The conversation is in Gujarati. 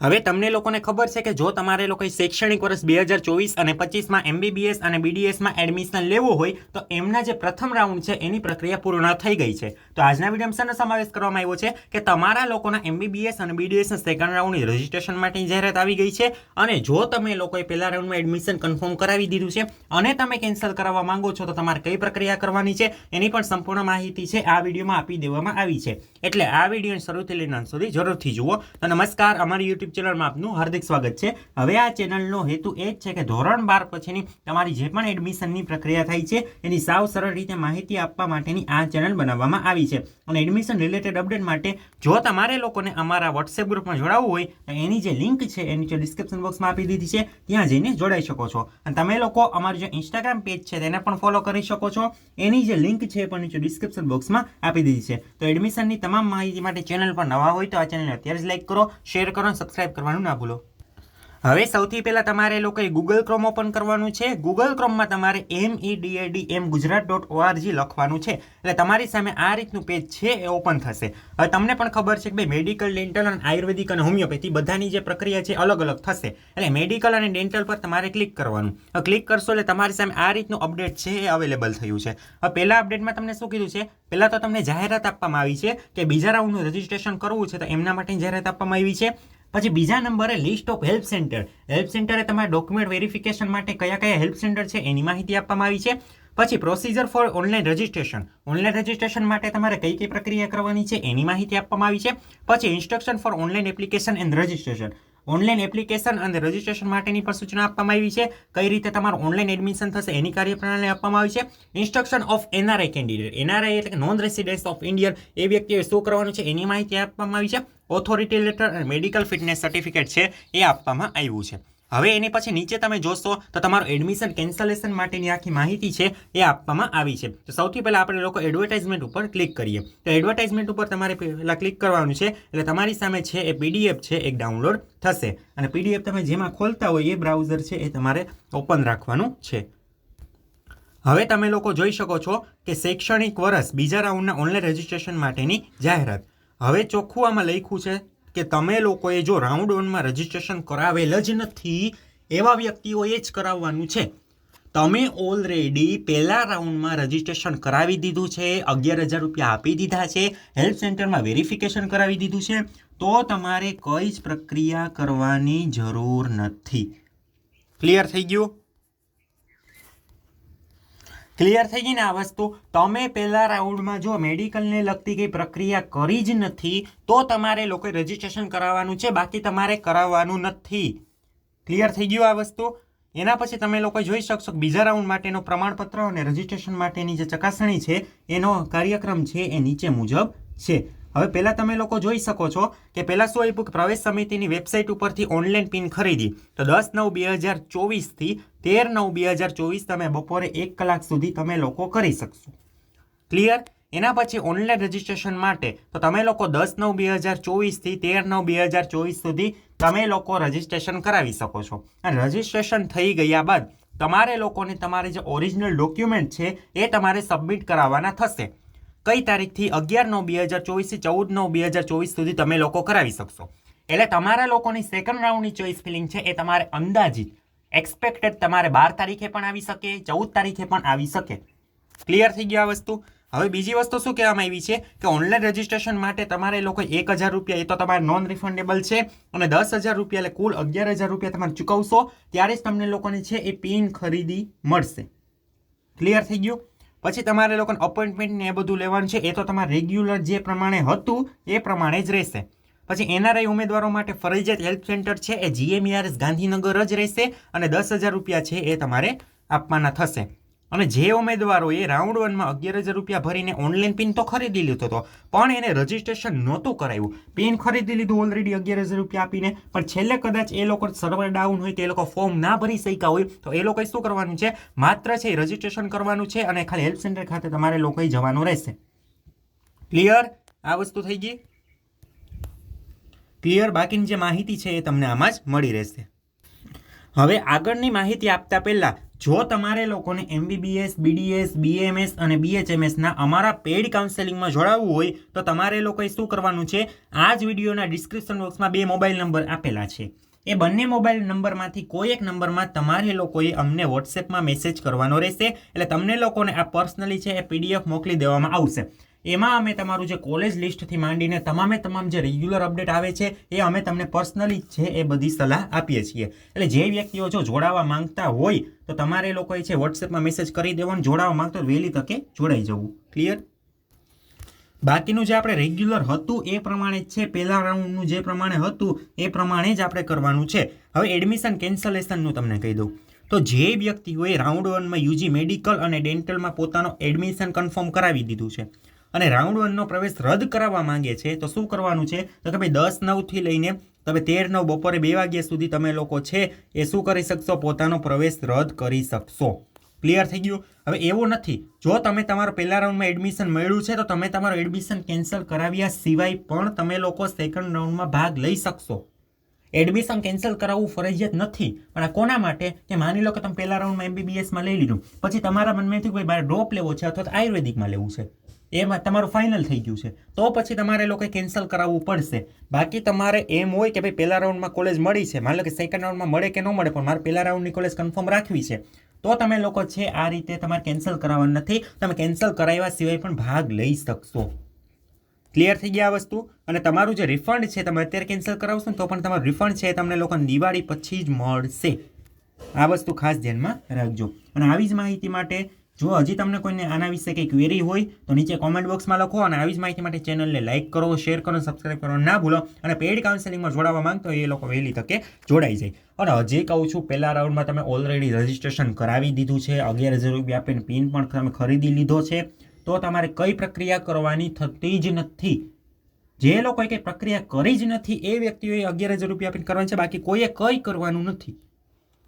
હવે તમને લોકોને ખબર છે કે જો તમારે લોકોએ શૈક્ષણિક વર્ષ બે હજાર ચોવીસ અને પચીસમાં એમબીબીએસ અને બીડીએસમાં એડમિશન લેવું હોય, તો એમના જે પ્રથમ રાઉન્ડ છે, એની પ્રક્રિયા પૂર્ણ થઈ ગઈ છે. તો આજના વિડીયોમાં સમાવેશ કરવામાં આવ્યો છે કે તમારા લોકોના એમબીબીએસ અને બીડીએસના સેકન્ડ રાઉન્ડની રજિસ્ટ્રેશન માટેની જાહેરાત આવી ગઈ છે અને જો તમે લોકોએ પહેલા રાઉન્ડમાં એડમિશન કન્ફર્મ કરાવી દીધું છે અને તમે કેન્સલ કરાવવા માંગો છો, તો તમારે કઈ પ્રક્રિયા કરવાની છે, એની પણ સંપૂર્ણ માહિતી છે, આ વિડીયોમાં આપી દેવામાં આવી છે. એટલે આ વીડિયો શરૂથી લઈને અંત સુધી જરૂરથી જુઓ. તો નમસ્કાર, અમારી યુટ્યુબ ચેનલમાં આપનું હાર્દિક સ્વાગત છે. હવે આ ચેનલનો હેતુ એ જ છે કે ધોરણ બાર પછીની તમારી જે પણ એડમિશનની પ્રક્રિયા થાય છે, એની સાવ સરળ રીતે માહિતી આપવા માટેની આ ચેનલ બનાવવામાં આવી છે. અને એડમિશન રિલેટેડ અપડેટ માટે જો તમારે લોકોને અમારા વોટ્સએપ ગ્રુપમાં જોડાવવું હોય, તો એની જે લિંક છે એ નીચે ડિસ્ક્રિપ્શન બોક્સમાં આપી દીધી છે, ત્યાં જઈને જોડાઈ શકો છો. અને તમે લોકો અમારું જે ઇન્સ્ટાગ્રામ પેજ છે, તેને પણ ફોલો કરી શકો છો. એની જે લિંક છે, એ પણ નીચે ડિસ્ક્રિપ્શન બોક્સમાં આપી દીધી છે. તો એડમિશનની તમામ માહિતી માટે ચેનલ પર નવા હોય તો આ ચેનલને અત્યારે જ લાઈક કરો, શેર કરો અને સબસ્ક્રાઇબ કરવાનું ના ભૂલો. હવે સૌથી પહેલાં તમારે લોકોએ ગૂગલ ક્રોમ ઓપન કરવાનું છે. ગૂગલ ક્રોમમાં તમારે M E DAD M Gujarat dot ORG લખવાનું છે. એટલે તમારી સામે આ રીતનું પેજ છે એ ઓપન થશે. હવે તમને પણ ખબર છે કે ભાઈ મેડિકલ ડેન્ટલ અને આયુર્વેદિક અને હોમિયોપેથી બધાની જે પ્રક્રિયા છે અલગ અલગ થશે. એટલે મેડિકલ અને ડેન્ટલ પર તમારે ક્લિક કરવાનું. હવે ક્લિક કરશો એટલે તમારી સામે આ રીતનું અપડેટ છે એ અવેલેબલ થયું છે. હવે પહેલા અપડેટમાં તમને શું કીધું છે? પહેલાં તો તમને જાહેરાત આપવામાં આવી છે કે બીજા રાઉન્ડનું રજિસ્ટ્રેશન કરવું છે તો એમના માટે જાહેરાત આપવામાં આવી છે. પછી બીજા નંબરે list of help center. Help સેન્ટરે તમારા ડોક્યુમેન્ટ વેરિફિકેશન માટે કયા કયા હેલ્પ સેન્ટર છે એની માહિતી આપવામાં આવી છે. પછી procedure for online registration. Online registration માટે તમારે કઈ કઈ પ્રક્રિયા કરવાની છે એની માહિતી આપવામાં આવી છે. પછી instruction for online application and registration. Online application અને રજિસ્ટ્રેશન માટેની પણ સૂચના આપવામાં આવી છે. કઈ રીતે તમારું ઓનલાઈન એડમિશન થશે એની કાર્યપ્રણાલી આપવામાં આવી છે. Instruction of NRI candidate NRI એટલે નોન રેસિડેન્સ ઓફ ઇન્ડિયન એ વ્યક્તિએ શું કરવાનું છે એની માહિતી આપવામાં આવી છે. ઓથોરિટી લેટર અને મેડિકલ ફિટનેસ સર્ટિફિકેટ છે. એ આપવામાં આવ્યું છે. હવે એની પછી નીચે તમે જોશો તો તમારું એડમિશન કેન્સલેશન માટેની આખી માહિતી છે એ આપવામાં આવી છે. તો સૌથી પહેલાં આપણે લોકો એડવર્ટાઇઝમેન્ટ ઉપર ક્લિક કરીએ. તો એડવર્ટાઇઝમેન્ટ ઉપર તમારે પહેલાં ક્લિક કરવાનું છે. એટલે તમારી સામે છે એ પીડીએફ છે, એક ડાઉનલોડ થશે. અને પીડીએફ તમે જેમાં ખોલતા હોય એ બ્રાઉઝર છે એ તમારે ઓપન રાખવાનું છે. હવે તમે લોકો જોઈ શકો છો કે શૈક્ષણિક વર્ષ બીજા રાઉન્ડના ઓનલાઈન રજિસ્ટ્રેશન માટેની જાહેરાત. હવે ચોખ્ખું આમાં લખ્યું છે કે તમે લોકોએ જો રાઉન્ડ વનમાં રજિસ્ટ્રેશન કરાવેલ જ નથી, એવા વ્યક્તિઓએ જ કરાવવાનું છે. તમે ઓલરેડી પહેલા રાઉન્ડમાં રજિસ્ટ્રેશન કરાવી દીધું છે, અગિયાર હજાર રૂપિયા આપી દીધા છે હેલ્થ સેન્ટરમાં વેરિફિકેશન કરાવી દીધું છે, તો તમારે કઈ જ પ્રક્રિયા કરવાની જરૂર નથી. ક્લિયર થઈ ગયું? ક્લિયર થઈ ગઈ ને આ વસ્તુ? તમે પહેલા રાઉન્ડમાં જો મેડિકલને લગતી કંઈ પ્રક્રિયા કરી જ નથી, તો તમારે લોકોએ રજિસ્ટ્રેશન કરાવવાનું છે, બાકી તમારે કરાવવાનું નથી. ક્લિયર થઈ ગયું આ વસ્તુ? એના પછી તમે લોકો જોઈ શકશો બીજા રાઉન્ડ માટેનો પ્રમાણપત્ર અને રજીસ્ટ્રેશન માટેની જે ચકાસણી છે, એનો કાર્યક્રમ છે એ નીચે મુજબ છે. હવે પહેલાં તમે લોકો જોઈ શકો છો કે પહેલાં શું આપ્યું કે પ્રવેશ સમિતિની વેબસાઇટ ઉપરથી ઓનલાઈન પિન ખરીદી. તો દસ નવ બે હજાર ચોવીસથી તેર નવ બે હજાર ચોવીસ તમે બપોરે એક કલાક સુધી તમે લોકો કરી શકશો. ક્લિયર એના પછી ઓનલાઈન રજિસ્ટ્રેશન માટે તો તમે લોકો દસ નવ બે હજાર ચોવીસથી તેર નવ બે હજાર ચોવીસ સુધી તમે લોકો રજીસ્ટ્રેશન કરાવી શકો છો. અને રજિસ્ટ્રેશન થઈ ગયા બાદ તમારે લોકોને તમારે જે ઓરિજિનલ ડોક્યુમેન્ટ છે એ તમારે સબમિટ કરાવવાના થશે. કઈ તારીખથી અગિયાર નવ બે હજાર ચોવીસથી ચૌદ નવ બે હજાર ચોવીસ સુધી તમે લોકો કરાવી શકશો. એટલે તમારા લોકોની સેકન્ડ રાઉન્ડની ચોઈસ ફિલિંગ છે એ તમારે અંદાજિત એક્સપેક્ટેડ તમારે બાર તારીખે પણ આવી શકે, ચૌદ તારીખે પણ આવી શકે. ક્લિયર થઈ ગયા વસ્તુ? હવે બીજી વસ્તુ શું કહેવામાં આવી છે? કે ઓનલાઈન રજિસ્ટ્રેશન માટે તમારે લોકો એક હજાર રૂપિયા, એ તો તમારે નોન રિફંડેબલ છે, અને દસ હજાર રૂપિયા એટલે કુલ અગિયાર હજાર રૂપિયા તમારે ચૂકવશો, ત્યારે જ તમને લોકોને છે એ પિન ખરીદી મળશે. ક્લિયર થઈ ગયું? પછી તમારે લોકોને અપોઇન્ટમેન્ટ ને એ બધું લેવાનું છે. એ તો તમારે રેગ્યુલર જે પ્રમાણે હતું, એ પ્રમાણે જ રહેશે. પછી એનઆરઆઈ ઉમેદવારો માટે ફરજિયાત હેલ્પ સેન્ટર છે, એ જીએમઈઆરએસ ગાંધીનગર જ રહેશે અને દસ હજાર રૂપિયા છે એ તમારે આપવાના થશે. અને જે ઉમેદવારોએ રાઉન્ડ વનમાં અગિયાર હજાર રૂપિયા ભરીને ઓનલાઈન પિન તો ખરીદી લીધો હતો પણ એને રજિસ્ટ્રેશન નહોતું કરાવ્યું પિન ખરીદી લીધું ઓલરેડી અગિયાર હજાર રૂપિયા આપીને, પણ છેલ્લે કદાચ એ લોકો સર્વર ડાઉન હોય તે લોકો ફોર્મ ના ભરી શક્યા હોય, તો એ લોકોએ શું કરવાનું છે? માત્ર છે રજિસ્ટ્રેશન કરવાનું છે અને ખાલી હેલ્પ સેન્ટર ખાતે તમારે લોકોએ જવાનું રહેશે. ક્લિયર આ વસ્તુ થઈ ગઈ? ક્લિયર બાકીની જે માહિતી છે એ તમને આમાં જ મળી રહેશે. હવે આગળની માહિતી આપતા પહેલા જો તમારે લોકોને એમબીબીએસ બીડીએસ બીએમએસ અને બીએચએમએસના અમારા પેઇડ કાઉન્સેલિંગમાં જોડાવવું હોય, તો તમારે લોકોએ શું કરવાનું છે? આ જ વિડીયોના ડિસ્ક્રિપ્શન બોક્સમાં બે મોબાઈલ નંબર આપેલા છે. એ બંને મોબાઈલ નંબરમાંથી કોઈ એક નંબરમાં તમારે લોકોએ અમને વોટ્સએપમાં મેસેજ કરવાનો રહેશે. એટલે તમને લોકોને આ પર્સનલી છે એ પીડીએફ મોકલી દેવામાં આવશે. એમાં અમે તમારું જે કોલેજ લિસ્ટથી માંડીને તમામે તમામ જે રેગ્યુલર અપડેટ આવે છે, એ અમે તમને પર્સનલી છે એ બધી સલાહ આપીએ છીએ. એટલે જે વ્યક્તિઓ જો જોડાવા માંગતા હોય, તો તમારે લોકોએ છે વોટ્સએપમાં મેસેજ કરી દેવાનો. જોડાવા માંગતો વહેલી તકે જોડાઈ જવું. ક્લિયર બાકીનું જે આપણે રેગ્યુલર હતું, એ પ્રમાણે જ છે. પહેલા રાઉન્ડનું જે પ્રમાણે હતું, એ પ્રમાણે જ આપણે કરવાનું છે. હવે એડમિશન કેન્સલેશનનું તમને કહી દઉં. તો જે વ્યક્તિઓએ રાઉન્ડ વનમાં યુજી મેડિકલ અને ડેન્ટલમાં પોતાનો એડમિશન કન્ફર્મ કરાવી દીધું છે. અને રાઉન્ડ વનનો પ્રવેશ રદ કરાવવા માંગે છે, તો શું કરવાનું છે? તો કે ભાઈ દસ નવથી લઈને તમે તેર નવ બપોરે બે વાગ્યા સુધી તમે લોકો છે એ શું કરી શકશો? પોતાનો પ્રવેશ રદ કરી શકશો. ક્લિયર થઈ ગયું? હવે એવું નથી. જો તમે તમારો પહેલા રાઉન્ડમાં એડમિશન મળ્યું છે, તો તમે તમારું એડમિશન કેન્સલ કરાવ્યા સિવાય પણ તમે લોકો સેકન્ડ રાઉન્ડમાં ભાગ લઈ શકશો. એડમિશન કેન્સલ કરાવવું ફરજિયાત નથી. પણ આ કોના માટે? કે માની લો કે તમે પહેલા રાઉન્ડમાં એમબીબીએસમાં લઈ લીધું. પછી તમારા મનમાં થયું કે ભાઈ મારે ડ્રોપ લેવો છે અથવા તો આયુર્વેદિકમાં લેવું છે. એમાં તમારું ફાઇનલ થઈ ગયું છે. તો પછી તમારે લોકોએ કેન્સલ કરાવવું પડશે. બાકી તમારે એમ હોય કે ભાઈ પહેલા રાઉન્ડમાં કોલેજ મળી છે. માની લો કે સેકન્ડ રાઉન્ડમાં મળે કે ન મળે, પણ મારે પહેલા રાઉન્ડની કોલેજ કન્ફર્મ રાખવી છે. તો તમે લોકો છે આ રીતે તમારે કેન્સલ કરાવવાનું નથી. તમે કેન્સલ કરાવ્યા સિવાય પણ ભાગ લઈ શકશો. ક્લિયર થઈ ગયા આ વસ્તુ? અને તમારું જે રિફંડ છે, તમે અત્યારે કેન્સલ કરાવશો ને તો પણ તમારું રિફંડ છે તમને લોકોને દિવાળી પછી જ મળશે. આ વસ્તુ ખાસ ધ્યાનમાં રાખજો. અને આવી જ માહિતી માટે જો હજી તમને કોઈને આના વિશે કંઈ ક્વેરી હોય, તો નીચે કોમેન્ટ બોક્સમાં લખો અને આવી જ માહિતી માટે ચેનલને લાઇક કરો શેર કરો સબસ્ક્રાઇબ કરો ના ભૂલો. અને પેઇડ કાઉન્સેલિંગમાં જોડાવા માંગતો એ લોકો વહેલી તકે જોડાઈ જાય. અને હજી કહું છું, પહેલા રાઉન્ડમાં તમે ઓલરેડી રજિસ્ટ્રેશન કરાવી દીધું છે, અગિયાર હજાર રૂપિયા આપીને પિન પણ તમે ખરીદી લીધો છે, તો તમારે કઈ પ્રક્રિયા કરવાની થતી જ નથી. જે લોકોએ કંઈ પ્રક્રિયા કરી જ નથી, એ વ્યક્તિઓએ અગિયાર હજાર રૂપિયા આપીને કરવાની છે, બાકી કોઈએ કંઈ કરવાનું નથી.